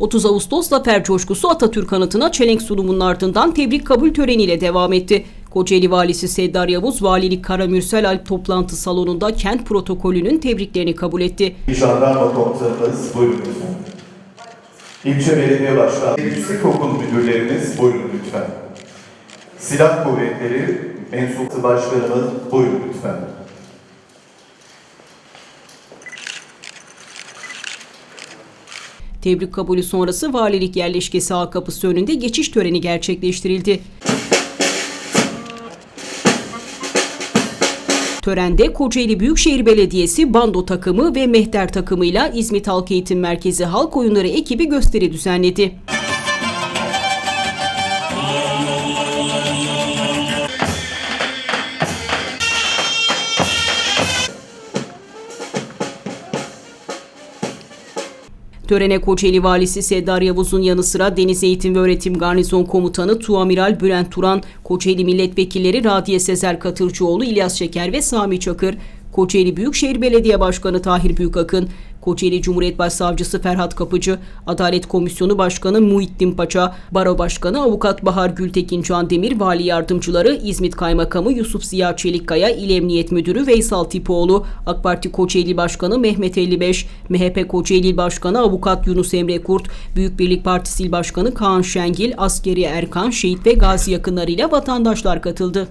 30 Ağustos Zafer Coşkusu Atatürk anıtına çelenk sunumunun ardından tebrik kabul töreniyle devam etti. Kocaeli Valisi Seddar Yavuz, Valilik Karamürsel Alp toplantı salonunda kent protokolünün tebriklerini kabul etti. Jandarma komutanımız buyurun lütfen. İlçe Belediye Başkanı, Yüksek Okul Müdürlerimiz buyurun lütfen. Silah Kuvvetleri Mensup Başkanımız buyurun lütfen. Tebrik kabulü sonrası valilik yerleşkesi ağ kapısı önünde geçiş töreni gerçekleştirildi. Törende Kocaeli Büyükşehir Belediyesi bando takımı ve mehter takımıyla İzmit Halk Eğitim Merkezi Halk Oyunları ekibi gösteri düzenledi. Törene Kocaeli Valisi Seddar Yavuz'un yanı sıra Deniz Eğitim ve Öğretim Garnizon Komutanı Tuamiral Bülent Turan, Kocaeli Milletvekilleri Radiye Sezer Katırcıoğlu, İlyas Şeker ve Sami Çakır, Kocaeli Büyükşehir Belediye Başkanı Tahir Büyükakın, Kocaeli Cumhuriyet Başsavcısı Ferhat Kapıcı, Adalet Komisyonu Başkanı Muhittin Paça, Baro Başkanı Avukat Bahar Gültekin Can Demir, Vali Yardımcıları İzmit Kaymakamı Yusuf Ziya Çelikkaya, İl Emniyet Müdürü Veysel Tipoğlu, AK Parti Kocaeli Başkanı Mehmet 55, MHP Kocaeli Başkanı Avukat Yunus Emre Kurt, Büyük Birlik Partisi İl Başkanı Kaan Şengil, Askeri Erkan, şehit ve gazi yakınlarıyla vatandaşlar katıldı.